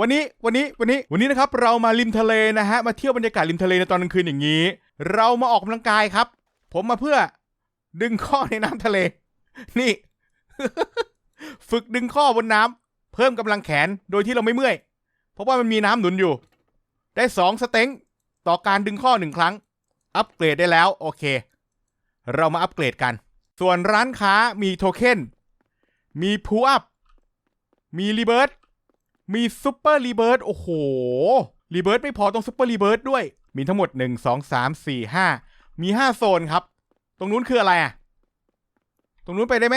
วันนี้วันนี้วันนี้วันนี้นะครับเรามาริมทะเลนะฮะมาเที่ยวบรรยากาศริมทะเลในตอนกลางคืนอย่างนี้ เรามาออกกำลังกายครับ ผมมาเพื่อดึงข้อในน้ำทะเล นี่ ฝึกดึงข้อบนน้ำเพิ่มกำลังแขนโดยที่เราไม่เมื่อย เพราะว่ามันมีน้ำหนุนอยู่ ได้สองสเต็งต่อการดึงข้อหนึ่งครั้ง อัปเกรดได้แล้วโอเค เรามาอัปเกรดกัน ส่วนร้านค้ามีโทเค็นมีพูอัพมีรีเบิร์ มีซูเปอร์รีเบิร์ดโอ้โหรีเบิร์ดไม่พอต้องซูเปอร์รีเบิร์ดด้วย มีทั้งหมด 1 2 3 4 5 มี 5 โซนครับ ตรงนู้นคืออะไรอะ ตรงนู้นไปได้ไหม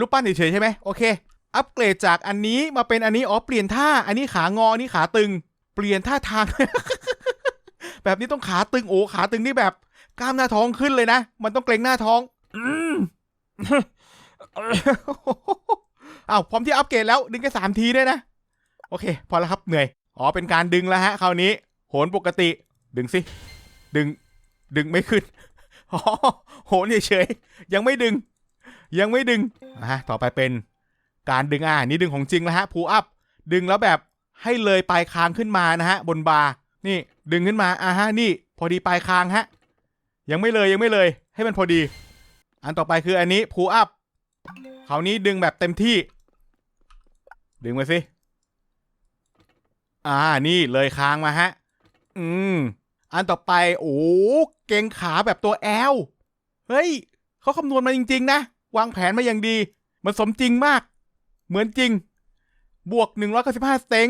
รูปปั้นเฉยๆใช่ไหมโอเค อัปเกรดจากอันนี้มาเป็นอันนี้อ๋อเปลี่ยนท่า อันนี้ขางอ อันนี้ขาตึง เปลี่ยนท่าทาง แบบนี้ต้องขาตึงโอ้ขาตึงนี่แบบ กล้ามหน้าท้องขึ้นเลยนะ มันต้องเกรงหน้าท้อง อืม อ้าวพร้อมที่อัปเกรดแล้วดึงแค่สามทีได้นะ โอเค พอแล้วครับเหนื่อย อ๋อเป็นการดึงแล้วฮะคราวนี้ โหนปกติ ดึงสิ ดึง ดึงไม่ขึ้น อ๋อ โหนเฉยๆ ยังไม่ดึง ยังไม่ดึงอะฮะ ต่อไปเป็นการดึงอ่านี่ดึงของจริงแล้วฮะพูอัพ ดึงแล้วแบบให้เลยปลายคางขึ้นมานะฮะ บนบาร์ นี่ดึงขึ้นมา อ่าฮะ นี่ พอดีปลายคางฮะ ยังไม่เลยยังไม่เลย ให้มันพอดี อันต่อไปคืออันนี้พูอัพคราวนี้ดึงแบบเต็มที่ ดึงมาสิ อ่า นี่เลยค้างมาฮะ อืม อันต่อไป โอ้ เก่งขาแบบตัวแอล เฮ้ย เขาคำนวณมาจริง ๆ นะ วางแผนมาอย่างดี มันสมจริงมาก เหมือนจริง บวก 195สเต็ง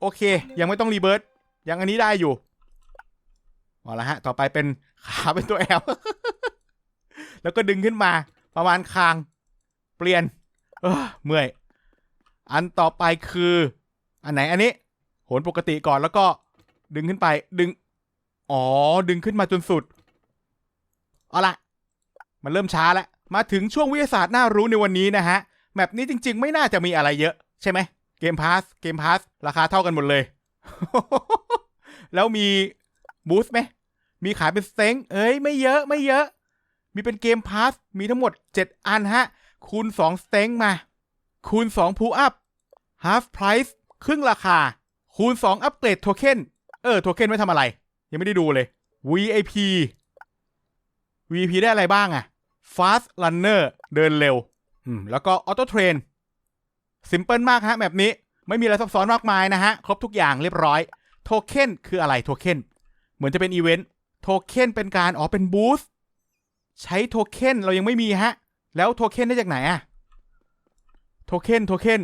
โอเค ยังไม่ต้องรีเบิร์ตยังอันนี้ได้อยู่เอาละฮะ ต่อไปเป็นขาเป็นตัวแอล แล้วก็ดึงขึ้นมา ประมาณคาง เปลี่ยน เออเมื่อย อันต่อไปคือ อันไหนอันนี้โหนปกติก่อนแล้วก็ดึงขึ้นไป ดึง อ๋อ ดึงขึ้นมาจนสุด เอาละมันเริ่มช้าแล้ว มาถึงช่วงวิทยาศาสตร์น่ารู้ในวันนี้นะฮะ แมปนี้จริง ๆ ไม่น่าจะมีอะไรเยอะ ใช่ไหม เกมพาส เกมพาส ราคาเท่ากันหมดเลย แล้วมีบูสต์ไหม มีขายเป็นสเต็งเอ้ย ไม่เยอะ ไม่เยอะ มีเป็นเกมพาส มีทั้งหมด 7 อันฮะ คูณ2สเต็งมา คูณ2พูอัพ half price ครึ่งราคา คูณ 2 อัปเกรดโทเค็นเออ โทเค็นไว้ทำอะไร ยังไม่ได้ดูเลย VIP VIP ได้อะไรบ้างอะ fast runner เดินเร็ว อืม แล้วก็ auto train ซิมเ l ิลมากฮะแบบนี้ ไม่มีอะไรซับซ้อนมากมายนะฮะ ครบทุกอย่างเรียบร้อย โทเค็นคืออะไรโทเค็นเหมือนจะเป็นอีเวนต์ โทเค็นเป็นการ อ๋อ เป็นบูสต์ใช้โทเค็นเรายังไม่มีฮะ แล้วโทเค็นได้จากไหนอะ โทเค็นโทเค็น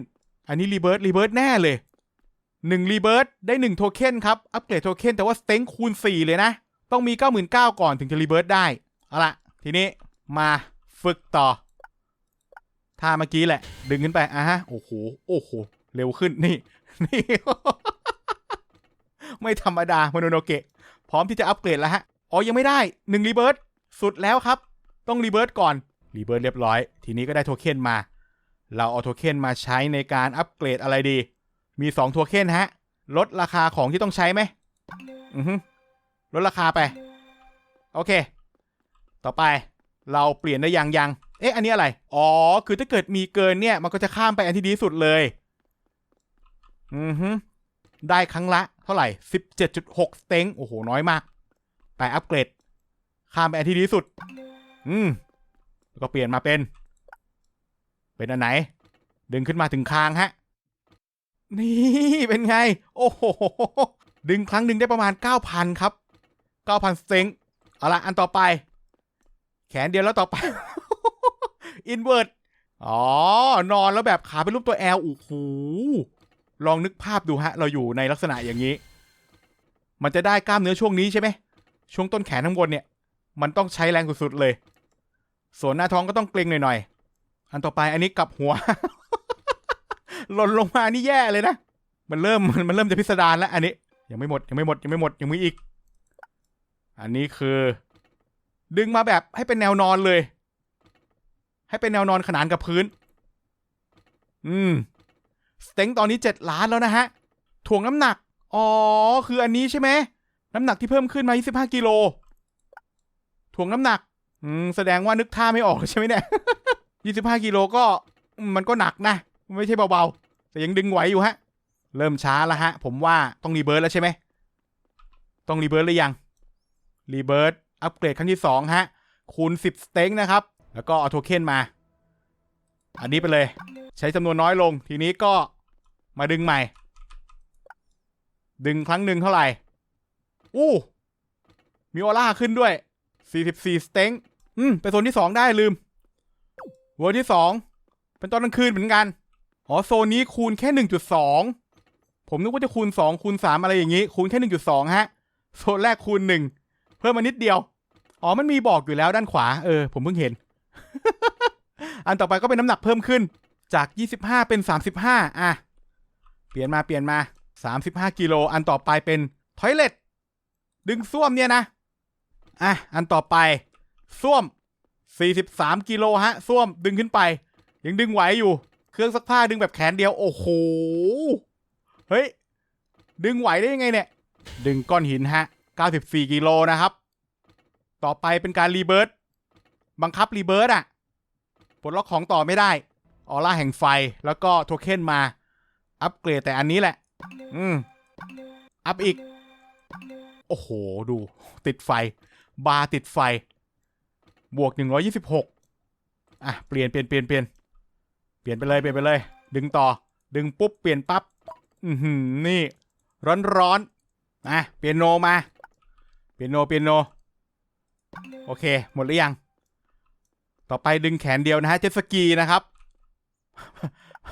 อันนี้รีเบิร์ตรีเบิร์ตแน่เลยหนึ่งรีเบิร์ตได้หนึ่งโทเค็นครับ อัปเกรดโทเค็นแต่ว่าสเต็งคูณสี่เลยนะ ต้องมี99,000ก่อนถึงจะรีเบิร์ตได้ เอาละทีนี้มาฝึกต่อท่าเมื่อกี้แหละ ดึงขึ้นไปอะฮะ โอ้โห โอ้โห เร็วขึ้นนี่ นี่ ไม่ธรรมดาโมโนโนเกะ พร้อมที่จะอัปเกรดแล้วฮะ อ๋อ ยังไม่ได้หนึ่งรีเบิร์ตสุดแล้วครับ ต้องรีเบิร์ตก่อน รีเบิร์ตเรียบร้อย ทีนี้ก็ได้โทเค็นมา เราเอาโทเค็นมาใช้ในการอัปเกรดอะไรดี มี2โทเค็นฮะ ลดราคาของที่ต้องใช้ไหมอือฮึลดราคาไป โอเค ต่อไปเราเปลี่ยนได้ยังยัง เอ๊ะ อันนี้อะไร อ๋อ คือถ้าเกิดมีเกินเนี่ย มันก็จะข้ามไปอันที่ดีสุดเลย อือฮึได้ครั้งละ เท่าไหร่ 17.6 สเต็ง โอ้โห น้อยมาก ไปอัปเกรด ข้ามไปอันที่ดีสุด อืม แล้วก็เปลี่ยนมาเป็น เป็นอันไหน ดึงขึ้นมาถึงคางฮะ นี่เป็นไง โอ้โห ดึงครั้งหนึ่งได้ประมาณ 9,000 ครับ 9,000สเต็งเอาละอันต่อไป แขนเดียวแล้วต่อไป อินเว r ร์ดอ๋อ นอนแล้วแบบขาเป็นรูปตัวแอลโอ้โหลองนึกภาพดูฮะ เราอยู่ในลักษณะอย่างนี้ มันจะได้กล้ามเนื้อช่วงนี้ใช่ไหม ช่วงต้นแขนข้งบนเนี่ย มันต้องใช้แรงสุดๆเลย ส่วนหน้าท้องก็ต้องเกร็งหน่อยๆ อันต่อไปอันนี้กลับหัว หล่นลงมานี่แย่เลยนะ มันเริ่มมันเริ่มจะพิสดารแล้ว อันนี้ ยังไม่หมดยังไม่หมดยังไม่หมดยังมีอีก อันนี้คือ ดึงมาแบบให้เป็นแนวนอนเลย ให้เป็นแนวนอนขนานกับพื้น อืมสเต็งตอนนี้เจ็ดล้านแล้วนะฮะถ่วงน้ำหนัก อ๋อ คืออันนี้ใช่ไหม น้ำหนักที่เพิ่มขึ้นมา 25 กิโลถ่วงน้ำหนัก อืม แสดงว่านึกท่าไม่ออกใช่ไหมเนี่ย 25กิโลก็มันก็หนักนะ ไม่ใช่เบาๆ แต่ยังดึงไหวอยู่ฮะ เริ่มช้าแล้วฮะ ผมว่าต้องรีเบิร์ตแล้วใช่ไหม ต้องรีเบิร์ตหรือยัง รีเบิร์ตอัปเกรดขั้นที่สองฮะ คูณสิบสเต็งนะครับ แล้วก็เอาโทเค็นมา อันนี้ไปเลย ใช้จำนวนน้อยลง ทีนี้ก็มาดึงใหม่ ดึงครั้งหนึ่งเท่าไหร่ อู้ มีออร่าขึ้นด้วย 44สเต็งอืม ไปโซนที่2ได้ลืม เวอร์ที่2เป็นตอนกลางคืนเหมือนกัน อ๋อโซนนี้คูณแค่1.2ผมนึกว่าจะคูณ2คูณ3อะไรอย่างนี้ คูณแค่1.2ฮะ โซนแรกคูณ1เพิ่มมานิดเดียว อ๋อมันมีบอกอยู่แล้วด้านขวา เออ ผมเพิ่งเห็น อันต่อไปก็เป็นน้ำหนักเพิ่มขึ้นจาก25เป็น35อะ เปลี่ยนมาเปลี่ยนมา35กิโล อันต่อไปเป็นทอยเลตดึงส้วมเนี่ยนะ อะ อันต่อไปส้วม 43กิโลฮะส้วมดึงขึ้นไป ยังดึงไหวอยู่ เครื่องซักผ้าดึงแบบแขนเดียว โอ้โห เฮ้ย ดึงไหวได้ยังไงเนี่ย ดึงก้อนหินฮะ 94กิโลนะครับ ต่อไปเป็นการรีเบิร์ตบังคับรีเบิร์ตอะปลดล็อกของต่อไม่ได้ ออร่าแห่งไฟแล้วก็โทเค็นมา อัปเกรดแต่อันนี้แหละ อืม อัพอีก โอ้โห ดู ติดไฟ บาร์ติดไฟ บวก126อะ เปลี่ยนเปลี่ยนเปลี่ยนเปลี่ยนเปลี่ยนไปเลยเปลี่ยนไปเลย ดึงต่อ ดึงปุ๊บเปลี่ยนปั๊บอือหือนี่ ร้อนร้อนอะเปียโนมา เปียโนเปียโน โอเค หมดหรือยัง ต่อไปดึงแขนเดียวนะฮะ เจ็ตสกีนะครับ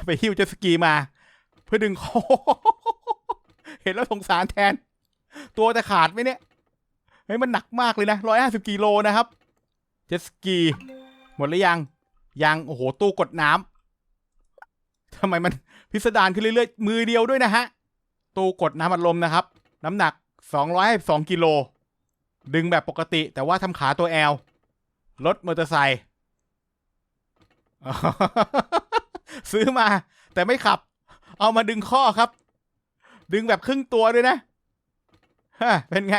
ไปหิ้วเจ็ตสกีมา เพื่อดึงคอเห็นแล้วสงสารแทน ตัวจะขาดไหมเนี่ย เฮ้ยมันหนักมากเลยนะร้อยห้าสิบกิโลนะครับ จ็ตสกี หมดหรือยัง ยัง โอ้โห ตู้กดน้ำทำไมมันพิสดารขึ้นเรื่อยๆ มือเดียวด้วยนะฮะ ตู้กดน้ำอัดลมนะครับ น้ำหนัก 252กิโล ดึงแบบปกติ แต่ว่าทำขาตัวแอล รถมอเตอร์ไซค์ ซื้อมา แต่ไม่ขับ เอามาดึงข้อครับ ดึงแบบครึ่งตัวด้วยนะ ฮะ เป็นไง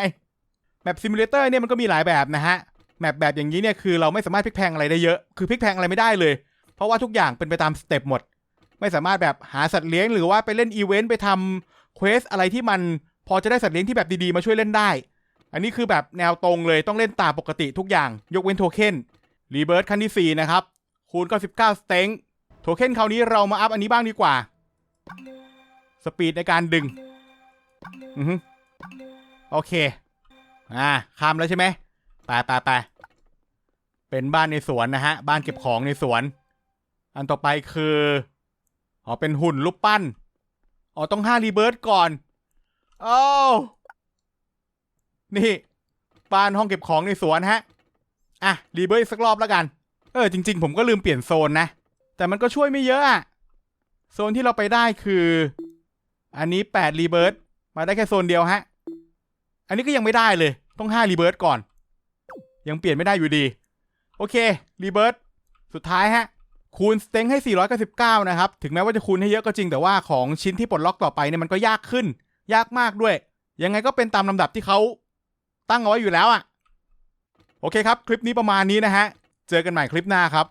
แมปซิมูเลเตอร์เนี่ยมันก็มีหลายแบบนะฮะ แมปแบบอย่างนี้เนี่ยคือเราไม่สามารถพลิกแพงอะไรได้เยอะ คือพลิกแพงอะไรไม่ได้เลย เพราะว่าทุกอย่างเป็นไปตามสเต็ปหมด ไม่สามารถแบบหาสัตว์เลี้ยงหรือว่าไปเล่นอีเวนต์ไปทำเควสอะไรที่มันพอจะได้สัตว์เลี้ยงที่แบบดีๆมาช่วยเล่นได้ อันนี้คือแบบแนวตรงเลยต้องเล่นตามปกติทุกอย่าง ยกเว้นโทเค็นรีเบิร์ตขั้นที่4นะครับ คูณ99สเต็งโทเค็นคราวนี้เรามาอัพอันนี้บ้างดีกว่า สปีดในการดึง อือฮึโอเค อ่า ข้ามแล้วใช่ไหมไปไปไป เป็นบ้านในสวนนะฮะ บ้านเก็บของในสวน อันต่อไปคืออ๋อเป็นหุ่นรูปปั้นอ๋อต้องห้ารีเบิร์ตก่อนโอ้านี่ บ้านห้องเก็บของในสวนฮะ อะรีเบิร์ตสักรอบแล้วกัน เออจริง ๆ ผมก็ลืมเปลี่ยนโซนนะ แต่มันก็ช่วยไม่เยอะอะโซนที่เราไปได้คือ อันนี้8รีเบิร์ตมาได้แค่โซนเดียวฮะ อันนี้ก็ยังไม่ได้เลย ต้อง5รีเบิร์ตก่อน ยังเปลี่ยนไม่ได้อยู่ดี โอเค รีเบิร์ตสุดท้ายฮะ คูณสเต็งให้ 499 นะครับ ถึงแม้ว่าจะคูณให้เยอะก็จริงแต่ว่าของชิ้นที่ปลดล็อกต่อไปเนี่ยมันก็ยากขึ้น ยากมากด้วย ยังไงก็เป็นตามลำดับที่เขาตั้งเอาไว้อยู่แล้วอะ่ะ โอเคครับ คลิปนี้ประมาณนี้นะฮะ เจอกันใหม่คลิปหน้าครับ